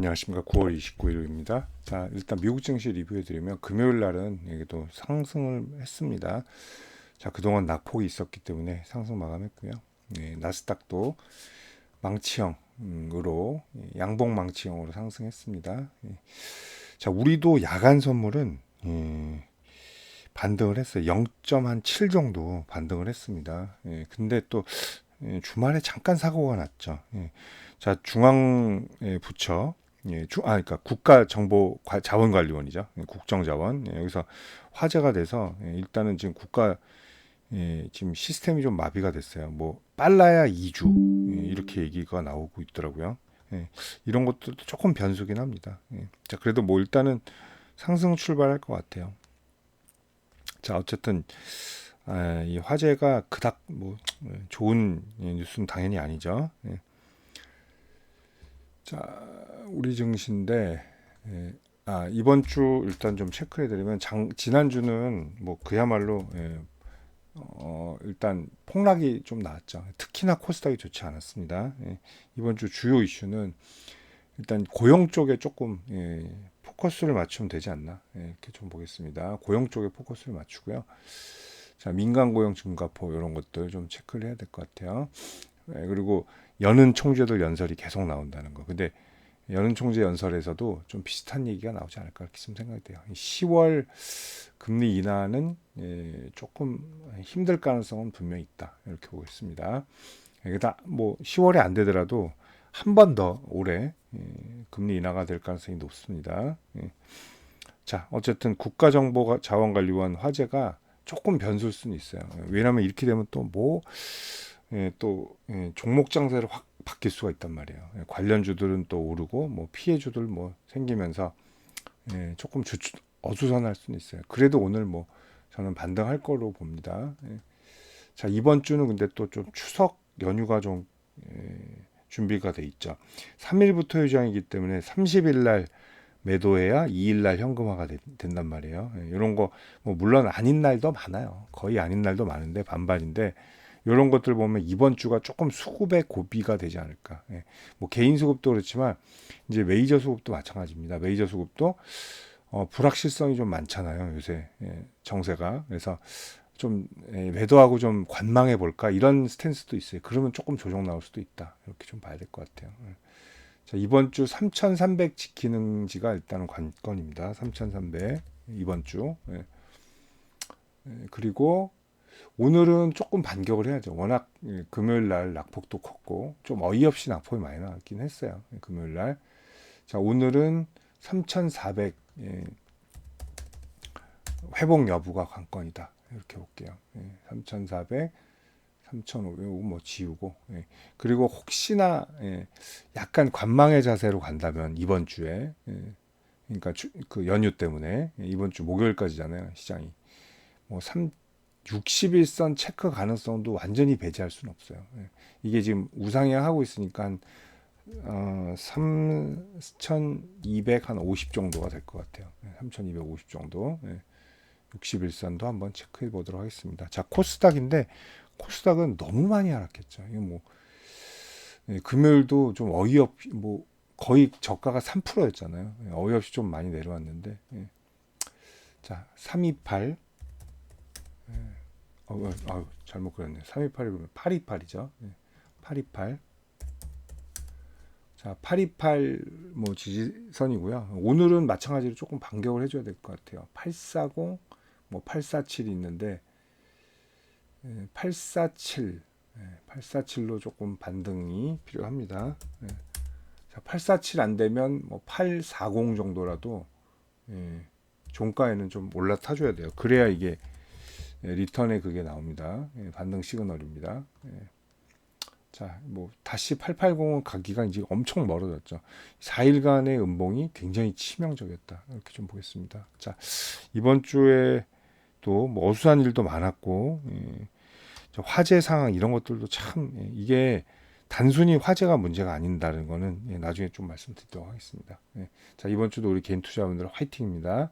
안녕하십니까. 9월 29일입니다. 자, 일단 미국 증시 리뷰해 드리면 금요일 날은 여기도 상승을 했습니다. 자, 그동안 낙폭이 있었기 때문에 상승 마감했고요. 네, 나스닥도 망치형으로 양봉 망치형으로 상승했습니다. 예. 자, 우리도 야간 선물은 예, 반등을 했어요. 0.7 정도 반등을 했습니다. 예, 근데 또 예, 주말에 잠깐 사고가 났죠. 예. 자, 중앙 예, 부처 예, 주, 아, 그러니까 국가정보자원관리원이죠. 예, 국정자원. 예, 여기서 화제가 돼서 예, 일단은 지금 국가 예, 지금 시스템이 좀 마비가 됐어요. 뭐 빨라야 2주 예, 이렇게 얘기가 나오고 있더라고요. 예, 이런 것들도 조금 변수긴 합니다. 예, 자, 그래도 뭐 일단은 상승 출발할 것 같아요. 자, 어쨌든 아, 이 화제가 그닥 뭐 예, 좋은 예, 뉴스는 당연히 아니죠. 예. 자, 우리 증시인데 예, 아, 이번 주 일단 좀 체크해 드리면 장, 지난 주는 뭐 그야말로 예, 어, 일단 폭락이 좀 나왔죠. 특히나 코스닥이 좋지 않았습니다. 예, 이번 주 주요 이슈는 일단 고용 쪽에 조금 예, 포커스를 맞추면 되지 않나 예, 이렇게 좀 보겠습니다. 고용 쪽에 포커스를 맞추고요. 자 민간 고용 증가폭 이런 것들 좀 체크를 해야 될 것 같아요. 예, 그리고 여는 총재들 연설이 계속 나온다는 거. 근데 여는 총재 연설에서도 좀 비슷한 얘기가 나오지 않을까 이렇게 좀 생각이 돼요. 10월 금리 인하는 예, 조금 힘들 가능성은 분명히 있다 이렇게 보고 있습니다. 그러니까 뭐 10월에 안 되더라도 한 번 더 올해 예, 금리 인하가 될 가능성이 높습니다. 예. 자 어쨌든 국가정보자원관리원 화제가 조금 변수일 수는 있어요. 왜냐하면 이렇게 되면 또뭐 예, 또 예, 종목 장세를 확 바뀔 수가 있단 말이에요. 예, 관련주들은 또 오르고 뭐 피해주들 뭐 생기면서 예, 조금 주, 어수선할 수는 있어요. 그래도 오늘 뭐 저는 반등할 거로 봅니다. 예. 자 이번 주는 근데 또 좀 추석 연휴가 좀 예, 준비가 돼 있죠. 3일부터 휴장이기 때문에 30일 날 매도해야 2일 날 현금화가 되, 된단 말이에요. 예, 이런 거 뭐 물론 아닌 날도 많아요. 거의 아닌 날도 많은데 반반인데 이런 것들 보면 이번 주가 조금 수급의 고비가 되지 않을까. 예. 뭐 개인 수급도 그렇지만 이제 메이저 수급도 마찬가지입니다. 메이저 수급도 어, 불확실성이 좀 많잖아요. 요새 예, 정세가 그래서 좀 예, 매도하고 좀 관망해 볼까 이런 스탠스도 있어요. 그러면 조금 조정 나올 수도 있다. 이렇게 좀 봐야 될 것 같아요. 예. 자, 이번 주 3,300 지키는 지가 일단은 관건입니다. 3,300 이번 주. 예. 예, 그리고 오늘은 조금 반격을 해야죠. 워낙 예, 금요일 날 낙폭도 컸고 좀 어이없이 낙폭이 많이 나왔긴 했어요. 예, 금요일 날. 자, 오늘은 3,400 예, 회복 여부가 관건이다. 이렇게 볼게요. 예, 3,400 3,500, 뭐 지우고. 예. 그리고 혹시나 예, 약간 관망의 자세로 간다면 이번 주에 예, 그러니까 주, 그 연휴 때문에 예, 이번 주 목요일까지잖아요 시장이 뭐 3, 60일선 체크 가능성도 완전히 배제할 수는 없어요. 예. 이게 지금 우상향 하고 있으니까 한 어, 3,250 정도가 될 것 같아요. 3,250 정도. 예. 61선도 한번 체크해 보도록 하겠습니다. 자, 코스닥인데 코스닥은 너무 많이 하락했죠. 이거 뭐 예, 금요일도 좀 어이없 뭐 거의 저가가 3%였잖아요. 예, 어이없이 좀 많이 내려왔는데. 예. 자, 328 예. 어, 어, 아, 잘못 그렸네. 328이 그러면 828이죠. 예. 828. 자, 828 뭐 지지선이고요. 오늘은 마찬가지로 조금 반격을 해줘야 될 것 같아요. 840, 뭐 847이 있는데 847, 예, 847로 예, 조금 반등이 필요합니다. 예. 자, 847 안 되면 뭐 840 정도라도 예, 종가에는 좀 올라타줘야 돼요. 그래야 이게 예, 리턴에 그게 나옵니다. 예, 반등 시그널입니다. 예. 자, 뭐 다시 880은 가기가 이제 엄청 멀어졌죠. 4일간의 음봉이 굉장히 치명적이었다. 이렇게 좀 보겠습니다. 자, 이번 주에 또뭐 어수선 일도 많았고 예, 화재 상황 이런 것들도 참 예, 이게 단순히 화재가 문제가 아닌다는 거는 예, 나중에 좀 말씀드리도록 하겠습니다. 예. 자, 이번 주도 우리 개인 투자분들 화이팅입니다.